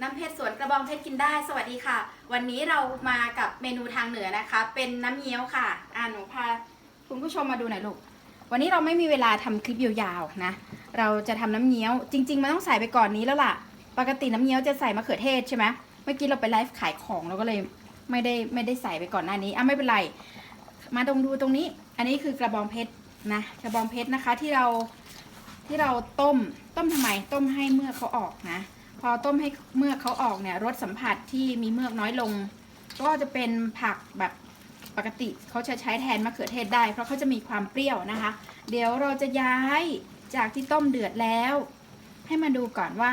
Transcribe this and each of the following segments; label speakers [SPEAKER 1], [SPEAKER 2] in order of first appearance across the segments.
[SPEAKER 1] น้ำเพชรสวนกระบองเพชรกินได้ สวัสดีค่ะ วันนี้เรามากับเมนูทางเหนือนะคะ เป็นน้ำเงี้ยวค่ะ อ่าหนูพาคุณผู้ชมมาดูหน่อยลูก วันนี้เราไม่มีเวลาทำคลิปยาวๆนะ เราจะทำน้ำเงี้ยว จริง ๆมันต้องใส่ไปก่อนนี้แล้วล่ะ ปกติน้ำเงี้ยวจะใส่มะเขือเทศใช่ไหมเมื่อกี้เราไปไลฟ์ขายของเราก็เลยไม่ได้ไม่ได้ใส่ไปก่อนหน้านี้อะไม่เป็นไร มาตรงดูตรงนี้ อันนี้คือกระบองเพชรนะ กระบองเพชรนะคะที่เราที่เราต้มต้มทำไมต้มให้เมื่อเขาออกนะ พอต้มให้เมือกเขาออกเนี่ยรสสัมผัสที่มีเมือกน้อยลง ก็จะเป็นผักแบบปกติเขาจะใช้แทนมะเขือเทศได้ เพราะเขาจะมีความเปรี้ยวนะคะ เดี๋ยวเราจะย้ายจากที่ต้มเดือดแล้ว ให้มาดูก่อนว่า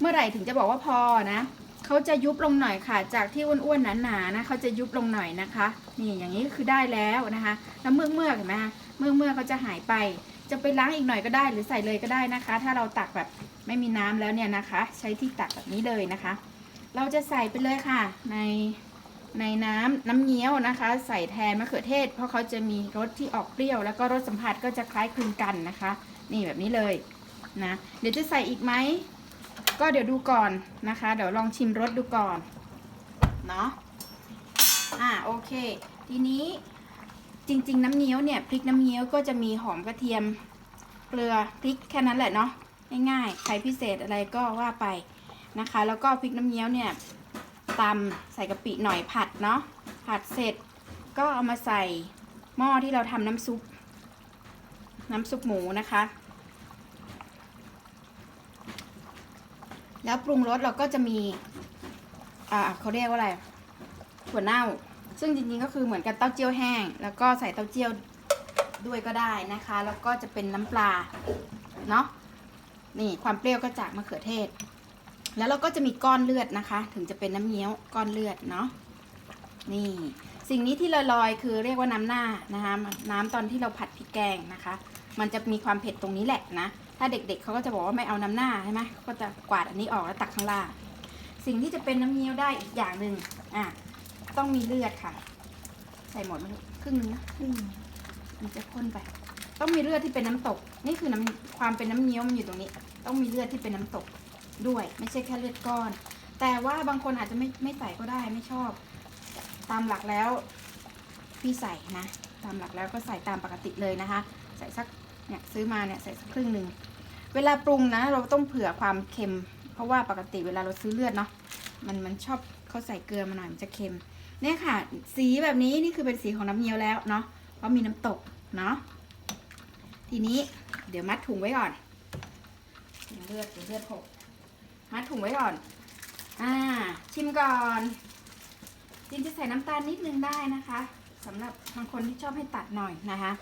[SPEAKER 1] เมื่อไหร่ถึงจะบอกว่าพอนะเขาจะยุบลงหน่อยค่ะ จากที่อ้วนๆหนาๆนะเขาจะยุบลงหน่อยนะคะ นี่อย่างนี้ก็คือได้แล้วนะคะ แล้วเมือกเมือกๆเห็นไหมคะเมือกเมือกๆเขาจะหายไป จะไปล้างอีกหน่อยก็ได้หรือใส่เลยก็ได้นะคะ ถ้าเราตักแบบไม่มีน้ำแล้วเนี่ยนะคะ ใช้ที่ตักแบบนี้เลยนะคะ เราจะใส่ไปเลยค่ะ ในในน้ำน้ำเงี้ยวนะคะ ใส่แทนมะเขือเทศ เพราะเขาจะมีรสที่ออกเปรี้ยว แล้วก็รสสัมผัสก็จะคล้ายคลึงกันนะคะ นี่แบบนี้เลยนะเดี๋ยวจะใส่อีกไหมก็เดี๋ยวดูก่อนนะคะ เดี๋ยวลองชิมรสดูก่อนเนาะอ่าโอเค ทีนี้ จริง ๆ น้ำเงี้ยวเนี่ยพริกน้ำเงี้ยวก็จะมีหอมกระเทียมเกลือพริกแค่นั้นแหละเนาะง่ายๆใครพิเศษอะไรก็ว่าไปนะคะ แล้วก็พริกน้ำเงี้ยวเนี่ยตำใส่กะปิหน่อยผัดเนาะผัดเสร็จก็เอามาใส่หม้อที่เราทำน้ำซุป น้ำซุปหมูนะคะ แล้วปรุงรสเราก็จะมี อ่าเขาเรียกว่าอะไรถั่วเน่า ซึ่งจริงๆก็คือเหมือนกับเต้าเจี้ยวแห้ง แล้วก็ใส่เต้าเจี้ยวด้วยก็ได้นะคะ แล้วก็จะเป็นน้ำปลาเนาะนี่ความเปรี้ยวก็จากมะเขือเทศ แล้วเราก็จะมีก้อนเลือดนะคะ ถึงจะเป็นน้ำเงี้ยวก้อนเลือดเนาะนี่สิ่งนี้ที่ลอยๆ คือเรียกว่าน้ำหน้านะคะน้ำตอนที่เราผัดพริกแกงนะคะ มันจะมีความเผ็ดตรงนี้แหละนะถ้าเด็กๆเขาก็จะบอกว่าไม่เอาน้ำหน้าใช่ไหมก็จะกวาดอันนี้ออกแล้วตักข้างล่างสิ่งที่จะเป็นน้ำเงี้ยวได้อีกอย่างหนึ่งอะ ต้องมีเลือดค่ะ ใส่หมดมลูกครึ่งนึงนะครึ่งมันจะข้นไป ต้องมีเลือดที่เป็นน้ำตก นี่คือน้ำความเป็นน้ำเงี้ยวมันอยู่ตรงนี้ ต้องมีเลือดที่เป็นน้ำตกด้วย ไม่ใช่แค่เลือดก้อน แต่ว่าบางคนอาจจะไม่ไม่ใส่ก็ได้ไม่ชอบ ตามหลักแล้ว พี่ใส่นะ ตามหลักแล้วก็ใส่ตามปกติเลยนะคะ ใส่สักเนี่ยซื้อมาเนี่ยใส่สักครึ่งหนึ่งเวลาปรุงนะ เราต้องเผื่อความเค็ม เพราะว่าปกติเวลาเราซื้อเลือดเนาะมันมันชอบเขาใส่เกลือมาหน่อยมันจะเค็ม เนี่ยค่ะ สีแบบนี้นี่คือเป็นสีของน้ำเงี้ยวแล้วเนาะเพราะมีน้ำตกเนาะทีนี้เดี๋ยวมัดถุงไว้ก่อนเลือดเลือดหกมัดถุงไว้ก่อน อ่า ชิมก่อนจริงจะใส่น้ำตาลนิดนึงได้นะคะสำหรับบางคนที่ชอบให้ตัดหน่อยนะคะ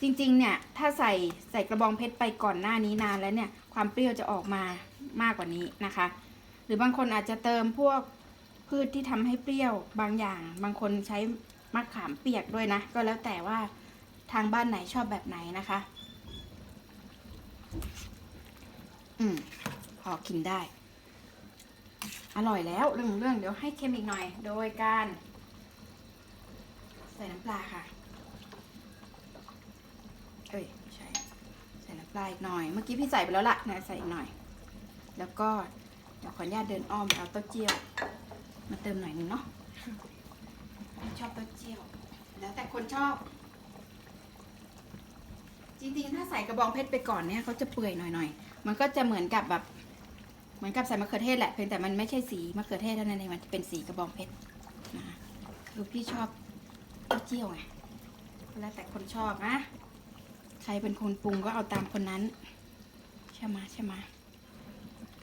[SPEAKER 1] จริงๆเนี่ยถ้าใส่ใส่กระบองเพชรไปก่อนหน้านี้นานแล้วเนี่ย ความเปรี้ยวจะออกมามากกว่านี้นะคะ หรือบางคนอาจจะเติมพวก พืชที่ทำให้เปรี้ยวบางอย่าง บางคนใช้มะขามเปียกด้วยนะ ก็แล้วแต่ว่าทางบ้านไหนชอบแบบไหนนะคะ อืมพอกินได้ อร่อยแล้วเรื่องเรื่องเดี๋ยวให้เค็มอีกหน่อย โดยการ ใส่น้ำปลาค่ะ เอ้ยไม่ใช่ใส่น้ำปลาอีกหน่อย เมื่อกี้พี่ใส่ไปแล้วล่ะนะใส่อีกหน่อย แล้วก็เดี๋ยวขออนุญาตเดินอ้อมเอาเต้าเจี้ยว มาเติมหน่อยนึงเนาะชอบเต้าเจี้ยว แล้วแต่คนชอบ จริงๆ ถ้าใส่กระบองเพชรไปก่อนเนี่ยเขาจะเปื่อยหน่อยๆ มันก็จะเหมือนกับแบบ เหมือนกับใส่มะเขือเทศแหละเพียงแต่มันไม่ใช่สีมะเขือเทศเท่านั้นเองมันเป็นสีกระบองเพชรนะคะคือพี่ชอบเต้าเจี้ยวไงแล้วแต่คนชอบนะ ใครเป็นคนปรุงก็เอาตามคนนั้น ใช่ไหมใช่ไหม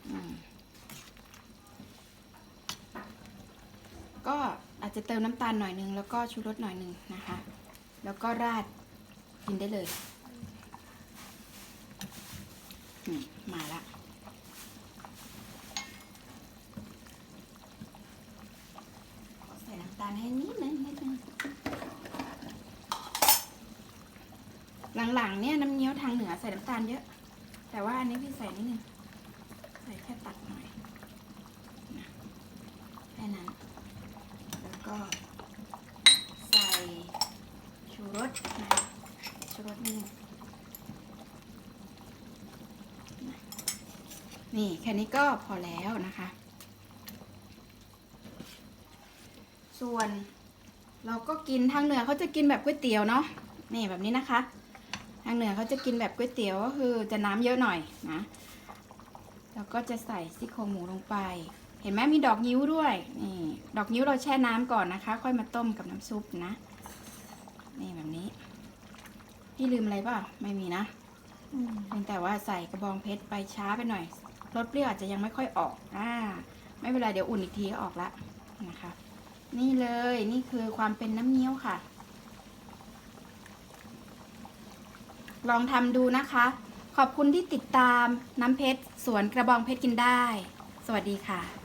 [SPEAKER 1] อืม ก็อาจจะเติมน้ำตาลหน่อยนึงแล้วก็ชูรสหน่อยนึงนะคะ แล้วก็ราดกินได้เลยมมาละใส่น้ำตาลให้นิดนึงนิดนึงหลังๆเนี่ยน้ำเงี้ยวทางเหนือใส่น้ำตาลเยอะ แต่ว่าอันนี้พี่ใส่นิดนึงใส่แค่ตัดหน่อยนะแค่นั้น ก็ใส่ชูรสนะชูรสนิดนึงนะนี่แค่นี้ก็พอแล้วนะคะ ส่วนเราก็กินทางเหนือเขาจะกินแบบก๋วยเตี๋ยวเนาะนี่แบบนี้นะคะ ทางเหนือเขาจะกินแบบก๋วยเตี๋ยวก็คือจะน้ำเยอะหน่อยนะแล้วก็จะใส่ซี่โครงหมูลงไป ห็นไหมมีดอกนิ้วด้วยนี่ดอกนิ้วเราแช่น้ำก่อนนะคะ ค่อยมาต้มกับน้ำซุปนะ นี่แบบนี้ พี่ลืมอะไรเปล่าไม่มีนะเพียงแต่ว่าใส่กระบองเพชรไปช้าไปหน่อยรสเปรี้ยวอาจจะยังไม่ค่อยออกอ่าไม่เป็นไรเดี๋ยวอุ่นอีกทีก็ออกละนะคะ นี่เลยนี่คือความเป็นน้ำเงี้ยวค่ะ ลองทำดูนะคะ ขอบคุณที่ติดตามน้ำเพชรสวนกระบองเพชรกินได้ สวัสดีค่ะ